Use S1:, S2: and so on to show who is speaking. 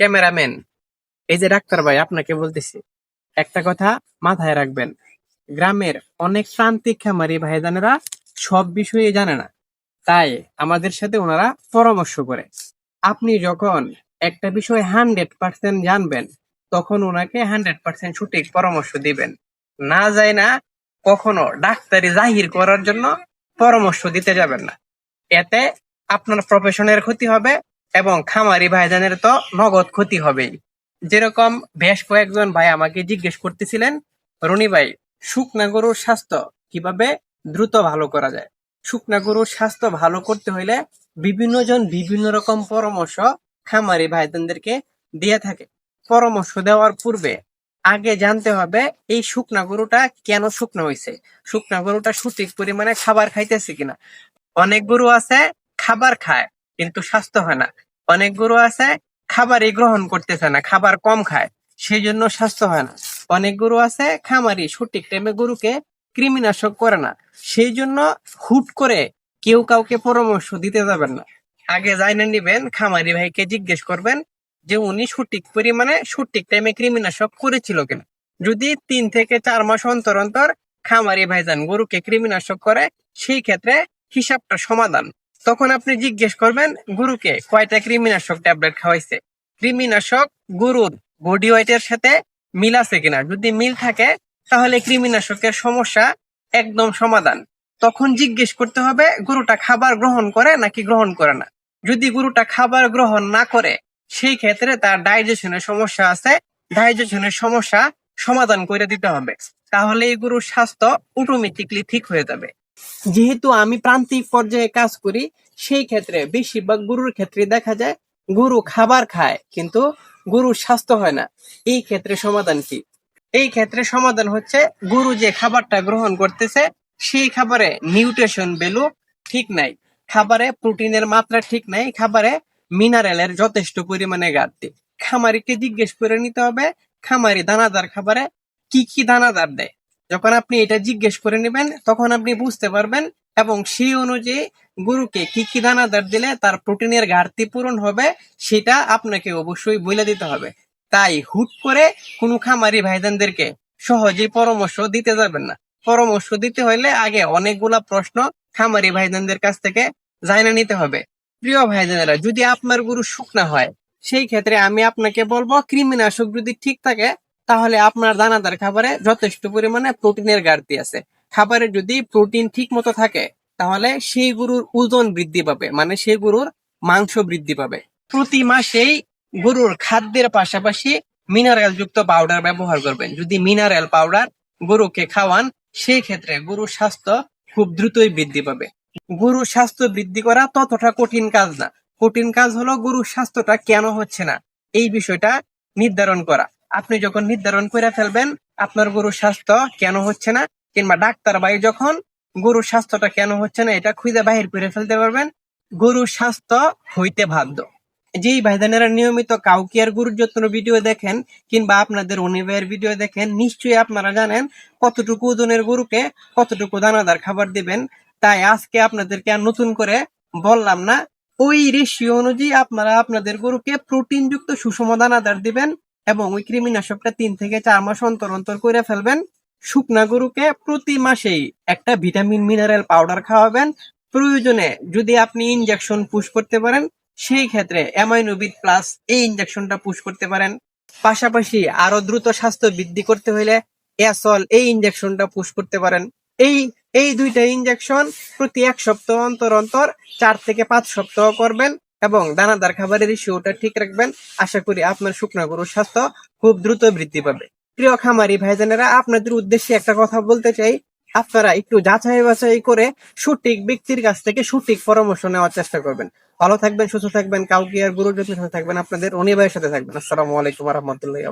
S1: Cameraman, এই যে doctor ভাই আপনাকে বলতেছি, একটা কথা মাথায় রাখবেন, গ্রামের অনেক প্রান্তিক খামারি ভাইজানেরা সব বিষয়ে জানে না, তাই আমাদের সাথে ওনারা পরামর্শ করে। আপনি যখন একটা বিষয় হান্ড্রেড পার্সেন্ট জানবেন, তখন ওনাকে হান্ড্রেড পার্সেন্ট সঠিক পরামর্শ দিবেন। না যায় না কখনো ডাক্তারি জাহির করার জন্য পরামর্শ দিতে যাবেন না। এতে আপনার প্রফেশনের ক্ষতি হবে এবং খামারি ভাইজানের তো নগদ ক্ষতি হবেই। যেরকম বেশ কয়েকজন ভাই আমাকে জিজ্ঞেস করতেছিলেন, রনি ভাই, শুকনা গরুর স্বাস্থ্য কীভাবে দ্রুত ভালো করা যায়? শুকনা গরুর স্বাস্থ্য ভালো করতে হইলে বিভিন্ন জন বিভিন্ন রকম পরামর্শ খামারি ভাইজানদেরকে দিয়ে থাকে। পরামর্শ দেওয়ার পূর্বে আগে জানতে হবে, এই শুকনা গরুটা কেন শুকনো হয়েছে শুকনা গরুটা সঠিক পরিমাণে খাবার খাইতেছে কিনা? অনেক গরু আছে, খাবার খায় কিন্তু স্বাস্থ্য হয় না। অনেক গরু আছে, খাবারই গ্রহণ করতেছে না, খাবার কম খায় সেই জন্য স্বাস্থ্য হয় না। অনেক গরু আছে, খামারি, সঠিক টাইমে গরুকে কৃমিনাশক করে না সেই জন্য হুট করে কেউ কাউকে পরামর্শ দিতে যাবেন না। আগে জাইনে নিবেন, খামারি ভাইকে জিজ্ঞেস করবেন যে উনি সঠিক পরিমাণে, সঠিক টাইমে কৃমিনাশক করেছিল কিনা। যদি তিন থেকে চার মাস অন্তর অন্তর খামারি ভাইজান গরুকে কৃমিনাশক করে, সেই ক্ষেত্রে হিসাবটা সমাধান। তখন আপনি জিজ্ঞেস করবেন, গুরুকে কয়টা কৃমিনাশক ট্যাবলেট খাওয়াইছে? কৃমিনাশক গুরুর বডি ওয়েটের সাথে মিল আছে কিনা? যদি মিল থাকে, তাহলে কৃমিনাশকের সমস্যা একদম সমাধান। তখন জিজ্ঞেস করতে হবে, গরুটা খাবার গ্রহণ করে নাকি গ্রহণ করে না? যদি গরুটা খাবার গ্রহণ না করে, সেই ক্ষেত্রে তার ডাইজেশনের সমস্যা আছে। ডাইজেশনের সমস্যা সমাধান করে দিতে হবে। তাহলে এই গরুর স্বাস্থ্য অটোমেটিকলি ঠিক হয়ে যাবে। যেহেতু আমি প্রান্তিক পর্যায়ে কাজ করি, সেই ক্ষেত্রে বেশিরভাগ গরুর ক্ষেত্রে দেখা যায় গরু খাবার খায়, কিন্তু গরুর স্বাস্থ্য হয় না। এই ক্ষেত্রে সমাধান কি? এই ক্ষেত্রে সমাধান হচ্ছে গরু যে খাবারটা গ্রহণ করতেছে, সেই খাবারে নিউট্রিশন ভ্যালু ঠিক নাই। খাবারে প্রোটিনের মাত্রা ঠিক নাই, খাবারে মিনারেলের যথেষ্ট পরিমাণে ঘাটতি। খামারিকে জিজ্ঞেস করে নিতে হবে, খামারি দানাদার খাবারে কি কি দানাদার দেয়? যখন আপনি এটা জিজ্ঞেস করে নেবেন, তখন আপনি বুঝতে পারবেন এবং সেই অনুযায়ী গরুকে কি কি দানাদার দিলে তার প্রোটিনের ঘাটতি পূরণ হবে, সেটা আপনাকে অবশ্যই বলে দিতে হবে। তাই হুট করে কোনো খামারি ভাইজানদেরকে সহজেই পরামর্শ দিতে যাবেন না। পরামর্শ দিতে হলে আগে অনেকগুলা প্রশ্ন খামারি ভাইজানদের কাছ থেকে জানা নিতে হবে। প্রিয় ভাইজানেরা যদি আপনার গরু শুকনা হয়, সেই ক্ষেত্রে আমি আপনাকে বলব, কৃমিনাশক যদি ঠিক থাকে তাহলে আপনার দানাদার খাবারে যথেষ্ট পরিমাণে প্রোটিনের ঘাটতি আছে। খাবারে যদি প্রোটিন ঠিক মতো থাকে, তাহলে সেই গরুর ওজন বৃদ্ধি পাবে মানে সেই গরুর মাংস বৃদ্ধি পাবে। প্রতি মাসেই গরুর খাদ্যের পাশাপাশি মিনারেল যুক্ত পাউডার ব্যবহার করবেন। যদি মিনারেল পাউডার গরুকে খাওয়ান, সেই ক্ষেত্রে গরুর স্বাস্থ্য খুব দ্রুতই বৃদ্ধি পাবে। গরুর স্বাস্থ্য বৃদ্ধি করা ততটা কঠিন কাজ না। কঠিন কাজ হলো গরুর স্বাস্থ্যটা কেন হচ্ছে না, এই বিষয়টা নির্ধারণ করা। আপনি যখন নির্ধারণ করে ফেলবেন, আপনার গরুর স্বাস্থ্য কেন হচ্ছে না? কিংবা ডাক্তার ভাই যখন গরুর স্বাস্থ্যটা কেন হচ্ছে না, এটা খুঁজে বাহির করে ফেলতে পারবেন। গরুর স্বাস্থ্য হইতে বাধ্য। যেই ভাইদানেরা নিয়মিত কাউকিয়ার গরুর যত্ন ভিডিও দেখেন, কিংবা আপনাদের অনিবায়ের ভিডিও দেখেন, নিশ্চয়ই আপনারা জানেন কতটুকু ওজনের গরুকে কতটুকু দানাদার খাবার দিবেন। তাই আজকে আপনাদেরকে আর নতুন করে বললাম না, ওই রেশিও অনুযায়ী আপনারা আপনাদের গরুকে প্রোটিন যুক্ত সুষম দানাদার দিবেন। এবং ওই কৃমিনাশকটা তিন থেকে চার মাস অন্তর অন্তর করে ফেলবেন। শুকনা গরুকে প্রতি মাসেই একটা ভিটামিন, মিনারেল পাউডার খাওয়াবেন। প্রয়োজনে যদি আপনি ইনজেকশন পুশ করতে পারেন, সেই ক্ষেত্রে অ্যামাইনোবিট প্লাস এই ইনজেকশনটা পুশ করতে পারেন। পাশাপাশি আরও দ্রুত স্বাস্থ্য বৃদ্ধি করতে হলে অ্যাসল এই ইনজেকশনটা পুশ করতে পারেন। এই এই দুইটা ইনজেকশন প্রতি এক সপ্তাহ অন্তর অন্তর চার থেকে পাঁচ সপ্তাহ করবেন। এবং দানাদার খাবারের ইস্যুটা ঠিক রাখবেন। আশা করি আপনার শুকনা গরুর স্বাস্থ্য খুব দ্রুত বৃদ্ধি পাবে। প্রিয় খামারি ভাইজানেরা, আপনাদের উদ্দেশ্যে একটা কথা বলতে চাই। আপনারা একটু যাচাই বাছাই করে সঠিক ব্যক্তির কাছ থেকে সঠিক পরামর্শ নেওয়ার চেষ্টা করবেন। ভালো থাকবেন, সুস্থ থাকবেন, কাউকে আর গুরুর যত্ন সাথে থাকবেন আপনাদের অনিবাহের সাথে থাকবেন। আসসালামু আলাইকুম রহমতুল্লাহ